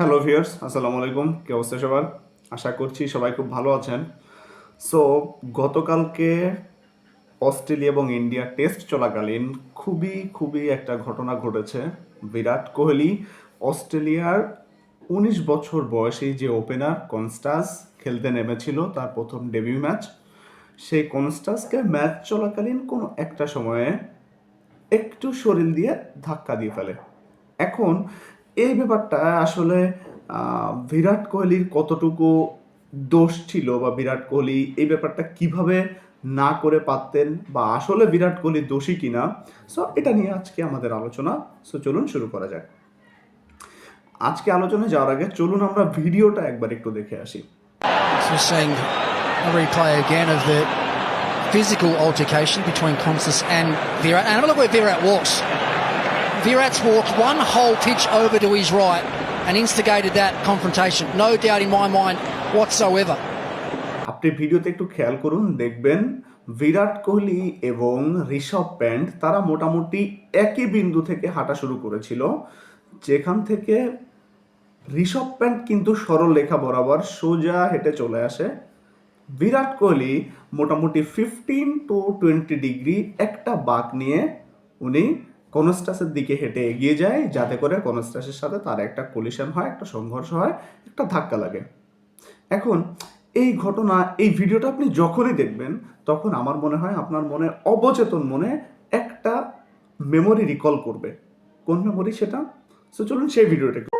Hello viewers আসসালামু আলাইকুম কি অবস্থা সবার? আশা করছি সবাই খুব ভালো আছেন। সো গতকালকে অস্ট্রেলিয়া এবং ইন্ডিয়া টেস্ট চলাকালীন খুবই খুবই একটা ঘটনা ঘটেছে। বিরাট কোহলি অস্ট্রেলিয়ার উনিশ বছর বয়সী যে ওপেনার কনস্টাস খেলতে নেমেছিল তার প্রথম ডেবিউ ম্যাচ সেই কনস্টাসকে ম্যাচ চলাকালীন কোনো একটা সময়ে একটু শরীর দিয়ে ধাক্কা দিয়ে ফেলে। এখন এই ব্যাপারটা আসলে বিরাট কোহলির কতটুকু দোষ ছিল বা বিরাট কোহলি এই ব্যাপারটা কীভাবে না করে পারতেন বা আসলে বিরাট কোহলি দোষী কিনা সো এটা নিয়ে আজকে আমাদের আলোচনা সো চলুন শুরু করা যাক আজকে আলোচনায় যাওয়ার আগে চলুন আমরা ভিডিওটা একবার একটু দেখে আসি physical altercation between Constance and Virat. And look where Virat walks. Virat's walked one whole pitch over to his right and instigated that confrontation. No doubt in my mind whatsoever. আপনি ভিডিওতে একটু খেয়াল করুন, দেখবেন বিরাট কোহলি এবং ঋষভ প্যান্ট তারা মোটামুটি একই বিন্দু থেকে হাঁটা শুরু করেছিল, যেখান থেকে ঋষভ প্যান্ট কিন্তু সরল লেখা বরাবর সোজা হেঁটে চলে আসে বিরাট কোহলি মোটামুটি ফিফটিন টু টোয়েন্টি ডিগ্রি একটা বাঁক নিয়ে উনি কনস্টাসের দিকে হেঁটে এগিয়ে যায়, যাতে করে কনস্টাসের সাথে তার একটা কলিশন হয়, একটা সংঘর্ষ হয়, একটা ধাক্কা লাগে। এখন, এই ঘটনা, এই ভিডিওটা আপনি যখনই দেখবেন, তখন আমার মনে হয় আপনার মনে অবচেতন মনে একটা মেমোরি রিকল করবে। কোন মেমোরি সেটা? সো চলুন সেই ভিডিওটা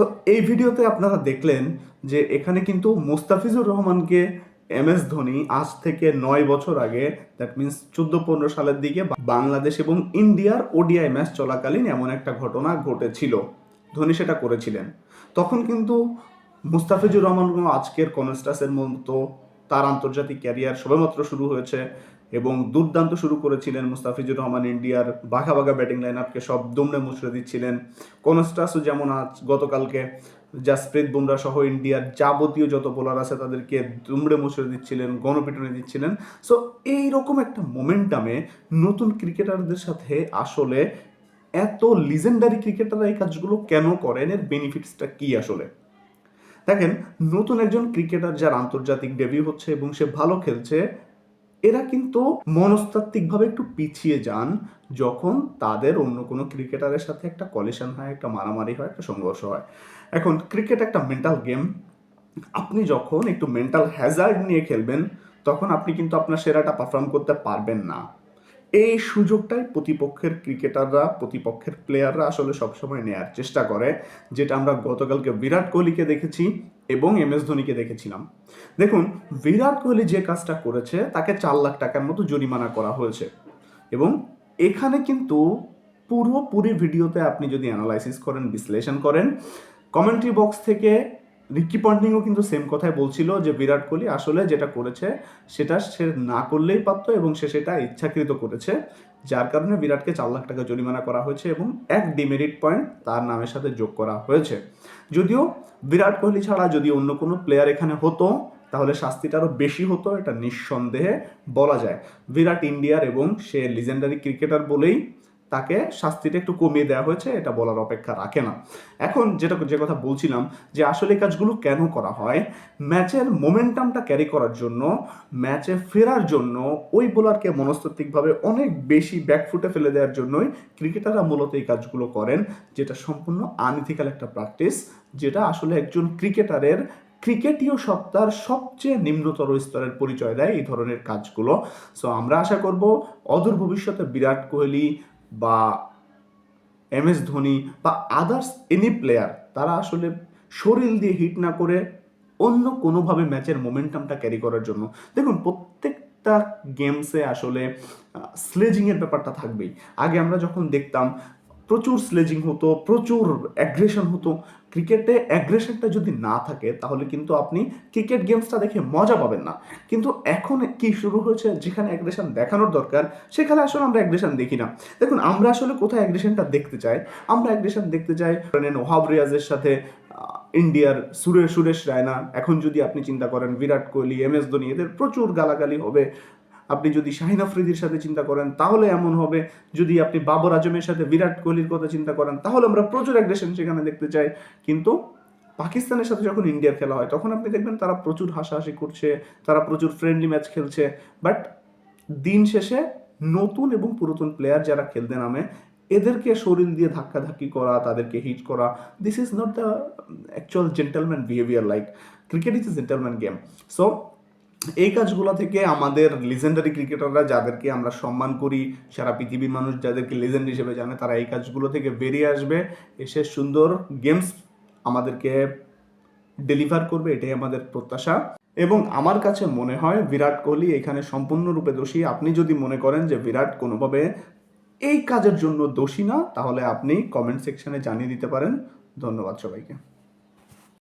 so এই ভিডিওতে আপনারা দেখলেন যে এখানে কিন্তু মুস্তাফিজুর রহমানকে এম এস ধোনি আজ থেকে নয় বছর আগে দ্যাট মিন্স চোদ্দ পনেরো সালের দিকে বাংলাদেশ এবং ইন্ডিয়ার ওডিআই ম্যাচ চলাকালীন এমন একটা ঘটনা ঘটেছিল। ধোনি সেটা করেছিলেন। তখন কিন্তু মুস্তাফিজুর রহমান আজকের কনস্টাসের মতো তার আন্তর্জাতিক ক্যারিয়ার সবেমাত্র শুরু হয়েছে। এবং দুর্দান্ত শুরু করেছিলেন মুস্তাফিজুর রহমান ইন্ডিয়ার বাঘা বাঘা ব্যাটিং লাইন আপকে সব দুমড়ে মুচড়ে দিচ্ছিলেন। কনস্টাসও যেমন আজ, গতকালকে জাসপ্রীত বুমরা সহ ইন্ডিয়ার যাবতীয় যত বোলার আছে তাদেরকে দুমড়ে মুচড়ে দিচ্ছিলেন, গণপিটনে দিচ্ছিলেন। সো এইরকম একটা মোমেন্টামে নতুন ক্রিকেটারদের সাথে আসলে এত লিজেন্ডারি ক্রিকেটাররা এই কাজগুলো কেন করেন? এর বেনিফিটসটা কি আসলে? দেখেন, নতুন একজন ক্রিকেটার যার আন্তর্জাতিক ডেবিউ হচ্ছে এবং সে ভালো খেলছে এরা কিন্তু মনস্তাত্ত্বিকভাবে একটু পিছিয়ে যান যখন তাদের অন্য কোনো ক্রিকেটারের সাথে একটা কলিশন হয়, একটা মারামারি হয়, একটা সংঘর্ষ হয়। এখন ক্রিকেট একটা মেন্টাল গেম আপনি যখন একটু মেন্টাল হ্যাজার্ড নিয়ে খেলবেন, তখন আপনি কিন্তু আপনার সেরাটা পারফর্ম করতে পারবেন না। এই সুযোগটাই প্রতিপক্ষের ক্রিকেটাররা প্রতিপক্ষের প্লেয়াররা আসলে সবসময় নেয়ার চেষ্টা করে, যেটা আমরা গতকালকে বিরাট কোহলিকে দেখেছি। এবং এম এস ধোনিকে দেখেছিলাম। দেখুন, বিরাট কোহলি যে কাজটা করেছে, তাকে চার লাখ টাকার মতো জরিমানা করা হয়েছে। এবং এখানে কিন্তু পুরোপুরি ভিডিওতে আপনি যদি অ্যানালাইসিস করেন, বিশ্লেষণ করেন কমেন্ট্রি বক্স থেকে রিকি পন্টিংও কিন্তু সেম কথাই বলছিল যে বিরাট কোহলি আসলে যেটা করেছে, সেটা সে না করলেই পারত এবং সে সেটা ইচ্ছাকৃত করেছে। যার কারণে বিরাটকে চার লাখ টাকা জরিমানা করা হয়েছে এবং এক ডিমেরিট পয়েন্ট তার নামের সাথে যোগ করা হয়েছে। যদিও বিরাট কোহলি ছাড়া যদি অন্য কোনো প্লেয়ার এখানে হতো, তাহলে শাস্তিটা আরও বেশি হতো, এটা নিঃসন্দেহে বলা যায়। বিরাট ইন্ডিয়ার এবং সে লিজেন্ডারি ক্রিকেটার বলেই তাকে শাস্তিটা একটু কমিয়ে দেওয়া হয়েছে, এটা বলার অপেক্ষা রাখে না। এখন যেটা, যে কথা বলছিলাম যে আসলে কাজগুলো কেন করা হয়, ম্যাচের মোমেন্টামটা ক্যারি করার জন্য, ম্যাচে ফেরার জন্য ওই বোলারকে মনস্তাত্ত্বিকভাবে অনেক বেশি ব্যাকফুটে ফেলে দেওয়ার জন্যই ক্রিকেটাররা মূলত এই কাজগুলো করেন, যেটা সম্পূর্ণ আনইথিক্যাল একটা প্র্যাকটিস যেটা আসলে একজন ক্রিকেটারের ক্রিকেটীয় সত্তার সবচেয়ে নিম্নতর স্তরের পরিচয় দেয় এই ধরনের কাজগুলো। সো আমরা আশা করব, অদূর ভবিষ্যতে বিরাট কোহলি বা এম এস ধোনি বা আদার্স এনি প্লেয়ার তারা আসলে শরীর দিয়ে হিট না করে অন্য কোনোভাবে ম্যাচের মোমেন্টামটা ক্যারি করার জন্য। দেখুন, প্রত্যেকটা গেমসে আসলে স্লেজিংয়ের ব্যাপারটা থাকবেই। আগে আমরা যখন দেখতাম প্রচুর স্লেজিং হতো, প্রচুর অ্যাগ্রেশন হতো। ক্রিকেটে অ্যাগ্রেশনটা যদি না থাকে, তাহলে কিন্তু আপনি ক্রিকেট গেমসটা দেখে মজা পাবেন না। কিন্তু এখন কি শুরু হয়েছে, যেখানে অ্যাগ্রেশন দেখানোর দরকার, সেখানে আসলে আমরা অ্যাগ্রেশন দেখি না। দেখুন, আমরা আসলে কোথায় অ্যাগ্রেশনটা দেখতে চাই? আমরা অ্যাগ্রেশন দেখতে চাই ওহাব রিয়াজের সাথে ইন্ডিয়ার সুরেশ সুরেশ রায়না এখন যদি আপনি চিন্তা করেন, বিরাট কোহলি, এম এস ধোনি, এদের প্রচুর গালাগালি হবে। আপনি যদি শাহিন আফ্রিদির সাথে চিন্তা করেন, তাহলে এমন হবে। যদি আপনি বাবর আজমের সাথে বিরাট কোহলির কথা চিন্তা করেন, তাহলে আমরা প্রচুর অ্যাগ্রেশন সেখানে দেখতে চাই। কিন্তু পাকিস্তানের সাথে যখন ইন্ডিয়ার খেলা হয়, তখন আপনি দেখবেন তারা প্রচুর হাসাহাসি করছে, তারা প্রচুর ফ্রেন্ডলি ম্যাচ খেলছে। বাট দিন শেষে নতুন এবং পুরাতন প্লেয়ার যারা খেলতে নামে, এদেরকে শরীর দিয়ে ধাক্কাধাক্কি করা, তাদেরকে হিট করা this is not the actual gentleman behaviour like cricket is a gentleman game so এই কাজগুলো থেকে আমাদের লিজেন্ডারি ক্রিকেটাররা যাদেরকে আমরা সম্মান করি, সারা পৃথিবীর মানুষ যাদেরকে লিজেন্ড হিসেবে জানে, তারা এই কাজগুলো থেকে বেরিয়ে আসবে, এসে সুন্দর গেমস আমাদেরকে ডেলিভার করবে, এটাই আমাদের প্রত্যাশা। এবং আমার কাছে মনে হয় বিরাট কোহলি এখানে সম্পূর্ণরূপে দোষী। আপনি যদি মনে করেন যে বিরাট কোনোভাবে এই কাজের জন্য দোষী না, তাহলে আপনি কমেন্ট সেকশনে জানিয়ে দিতে পারেন। ধন্যবাদ সবাইকে।